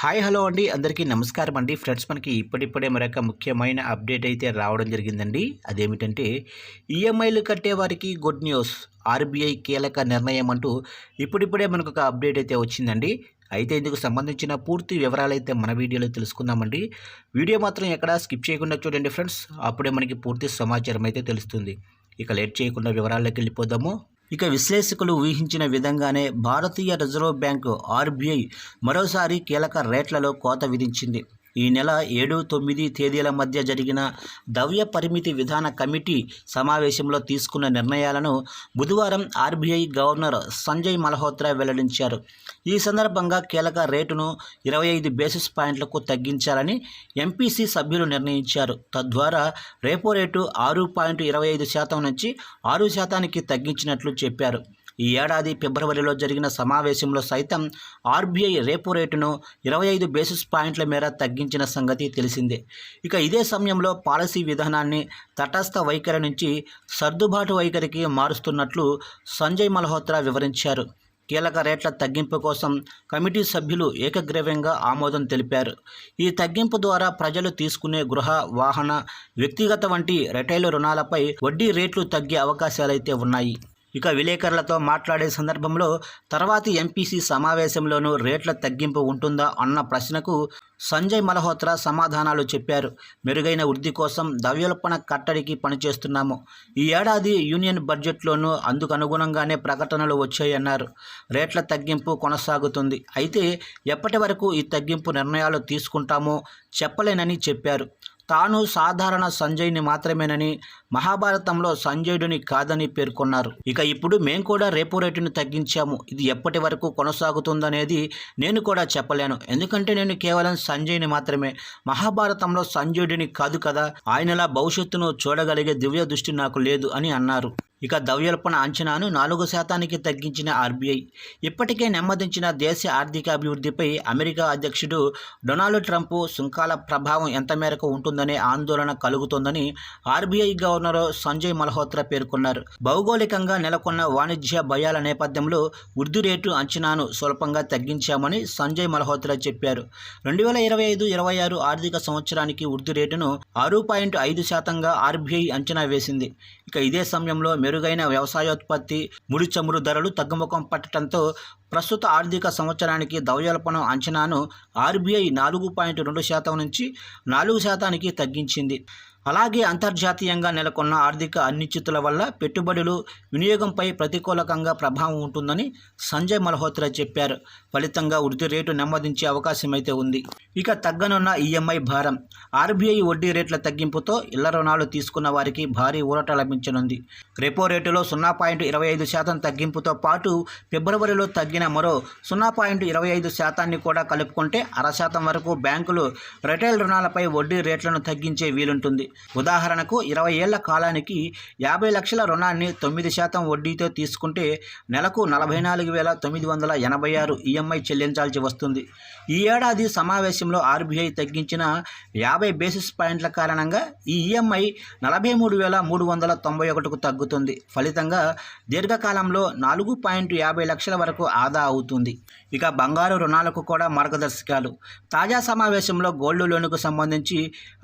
Hi hello అండి. అందరికీ నమస్కారం అండి. ఫ్రెండ్స్ మనకి ఇప్పుడిప్పుడే మరొక ముఖ్యమైన అప్డేట్ అయితే రావడం జరిగిందండి. అదేమిటంటే ఈఎంఐలు కట్టే వారికి గుడ్ న్యూస్ ఆర్బీఐ కీలక నిర్ణయం అంటూ ఇప్పుడిప్పుడే మనకు ఒక అప్డేట్ అయితే వచ్చిందండి. అయితే ఇందుకు సంబంధించిన పూర్తి వివరాలు అయితే మన వీడియోలో తెలుసుకుందామండి. వీడియో మాత్రం ఎక్కడా స్కిప్ చేయకుండా చూడండి ఫ్రెండ్స్. అప్పుడే మనకి పూర్తి సమాచారం అయితే తెలుస్తుంది. ఇక లేట్ చేయకుండా వివరాల్లోకి వెళ్ళిపోదాము. ఇక విశ్లేషకులు ఊహించిన విధంగానే భారతీయ రిజర్వ్ బ్యాంకు ఆర్బీఐ మరోసారి కీలక రేట్లలో కోత విధించింది. ఈ నెల ఏడు తొమ్మిది తేదీల మధ్య జరిగిన ద్రవ్య పరిమితి విధాన కమిటీ సమావేశంలో తీసుకున్న నిర్ణయాలను బుధవారం ఆర్బీఐ గవర్నర్ సంజయ్ మల్హోత్రా వెల్లడించారు. ఈ సందర్భంగా కీలక రేటును ఇరవై ఐదు బేసిస్ పాయింట్లకు తగ్గించాలని ఎంపీసీ సభ్యులు నిర్ణయించారు. తద్వారా రేపో రేటు ఆరు పాయింట్ ఇరవై ఐదు శాతం నుంచి ఆరు శాతానికి తగ్గించినట్లు చెప్పారు. ఈ ఏడాది ఫిబ్రవరిలో జరిగిన సమావేశంలో సైతం ఆర్బీఐ రేపు రేటును ఇరవై ఐదు బేసిస్ పాయింట్ల మేర తగ్గించిన సంగతి తెలిసిందే. ఇక ఇదే సమయంలో పాలసీ విధానాన్ని తటస్థ వైఖరి నుంచి సర్దుబాటు వైఖరికి మారుస్తున్నట్లు సంజయ్ మల్హోత్రా వివరించారు. కీలక రేట్ల తగ్గింపు కోసం కమిటీ సభ్యులు ఏకగ్రవ్యంగా ఆమోదం తెలిపారు. ఈ తగ్గింపు ద్వారా ప్రజలు తీసుకునే గృహ వాహన వ్యక్తిగత వంటి రిటైల్ రుణాలపై వడ్డీ రేట్లు తగ్గే అవకాశాలైతే ఉన్నాయి. ఇక విలేకరులతో మాట్లాడే సందర్భంలో తర్వాతి ఎంపీసీ సమావేశంలోనూ రేట్ల తగ్గింపు ఉంటుందా అన్న ప్రశ్నకు సంజయ్ మల్హోత్రా సమాధానాలు చెప్పారు. మెరుగైన వృద్ధి కోసం ద్రవ్యోల్పణ కట్టడికి పనిచేస్తున్నాము. ఈ ఏడాది యూనియన్ బడ్జెట్లోనూ అందుకు అనుగుణంగానే ప్రకటనలు వచ్చాయన్నారు. రేట్ల తగ్గింపు కొనసాగుతుంది. అయితే ఎప్పటి వరకు ఈ తగ్గింపు నిర్ణయాలు తీసుకుంటామో చెప్పలేనని చెప్పారు. తాను సాధారణ సంజయ్ని మాత్రమేనని మహాభారతంలో సంజయుడిని కాదని పేర్కొన్నారు. ఇక ఇప్పుడు మేం కూడా రేపో రేటును తగ్గించాము. ఇది ఎప్పటి వరకు కొనసాగుతుందనేది నేను కూడా చెప్పలేను. ఎందుకంటే నేను కేవలం సంజయ్ని మాత్రమే. మహాభారతంలో సంజయుడిని కాదు కదా ఆయనలా భవిష్యత్తును చూడగలిగే దివ్య దృష్టి నాకు లేదు అని అన్నారు. ఇక ద్రవ్యోల్పణ అంచనాను నాలుగు శాతానికి తగ్గించిన ఆర్బీఐ. ఇప్పటికే నెమ్మదించిన దేశ ఆర్థిక అభివృద్ధిపై అమెరికా అధ్యక్షుడు డొనాల్డ్ ట్రంప్ సుంకాల ప్రభావం ఎంత మేరకు ఉంటుందనే ఆందోళన కలుగుతోందని ఆర్బీఐ గవర్నర్ సంజయ్ మల్హోత్రా పేర్కొన్నారు. భౌగోళికంగా నెలకొన్న వాణిజ్య భయాల నేపథ్యంలో వృద్ధి రేటు అంచనాను స్వల్పంగా తగ్గించామని సంజయ్ మల్హోత్రా చెప్పారు. రెండు వేల ఇరవై ఐదు ఇరవై ఆరు ఆర్థిక సంవత్సరానికి వృద్ధి రేటును ఆరు పాయింట్ ఐదు శాతంగా ఆర్బీఐ అంచనా వేసింది. ఇక ఇదే సమయంలో మెరుగైన వ్యవసాయోత్పత్తి ముడి చమురు ధరలు తగ్గుముఖం పట్టడంతో ప్రస్తుత ఆర్థిక సంవత్సరానికి ద్రవ్యోల్పణం అంచనాను ఆర్బీఐ నాలుగు పాయింట్ రెండు శాతం నుంచి నాలుగు శాతానికి తగ్గించింది. అలాగే అంతర్జాతీయంగా నెలకొన్న ఆర్థిక అనిశ్చితుల వల్ల పెట్టుబడులు వినియోగంపై ప్రతికూలకంగా ప్రభావం ఉంటుందని సంజయ్ మల్హోత్రా చెప్పారు. ఫలితంగా వృద్ధి రేటు నెమ్మదించే అవకాశం అయితే ఉంది. ఇక తగ్గనున్న ఈఎంఐ భారం. ఆర్బీఐ వడ్డీ రేట్ల తగ్గింపుతో ఇళ్ళ రుణాలు తీసుకున్న వారికి భారీ ఊరట లభించనుంది. రెపో రేటులో సున్నా పాయింట్ ఇరవై ఐదు శాతం తగ్గింపుతో పాటు ఫిబ్రవరిలో తగ్గిన మరో సున్నా పాయింట్ ఇరవై ఐదు శాతాన్ని కూడా కలుపుకుంటే అర శాతం వరకు బ్యాంకులు రిటైల్ రుణాలపై వడ్డీ రేట్లను తగ్గించే వీలుంటుంది. ఉదాహరణకు ఇరవై ఏళ్ళ కాలానికి యాభై లక్షల రుణాన్ని తొమ్మిది శాతం వడ్డీతో తీసుకుంటే నెలకు నలభై నాలుగు వేల తొమ్మిది వందల ఎనభై ఆరు ఈఎంఐ చెల్లించాల్సి వస్తుంది. ఈ ఏడాది సమావేశంలో ఆర్బీఐ తగ్గించిన యాభై బేసిస్ పాయింట్ల కారణంగా ఈ ఈఎంఐ నలభై మూడు వేల మూడు వందల తొంభై ఒకటికు తగ్గుతుంది. ఫలితంగా దీర్ఘకాలంలో నాలుగు పాయింట్ యాభై లక్షల వరకు ఆదా అవుతుంది. ఇక బంగారు రుణాలకు కూడా మార్గదర్శకాలు. తాజా సమావేశంలో గోల్డ్ లోనుకు సంబంధించి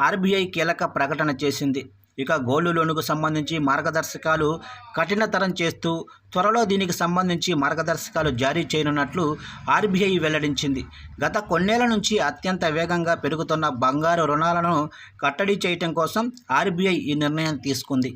ఆర్బీఐ కీలక ప్రకటన ప్రకటన చేసింది. ఇక గోల్డ్ లోనుకు సంబంధించి మార్గదర్శకాలు కఠినతరం చేస్తూ త్వరలో దీనికి సంబంధించి మార్గదర్శకాలు జారీ చేయనున్నట్లు ఆర్బీఐ వెల్లడించింది. గత కొన్నేళ్ళ నుంచి అత్యంత వేగంగా పెరుగుతున్న బంగారు రుణాలను కట్టడి చేయటం కోసం ఆర్బీఐ ఈ నిర్ణయం తీసుకుంది.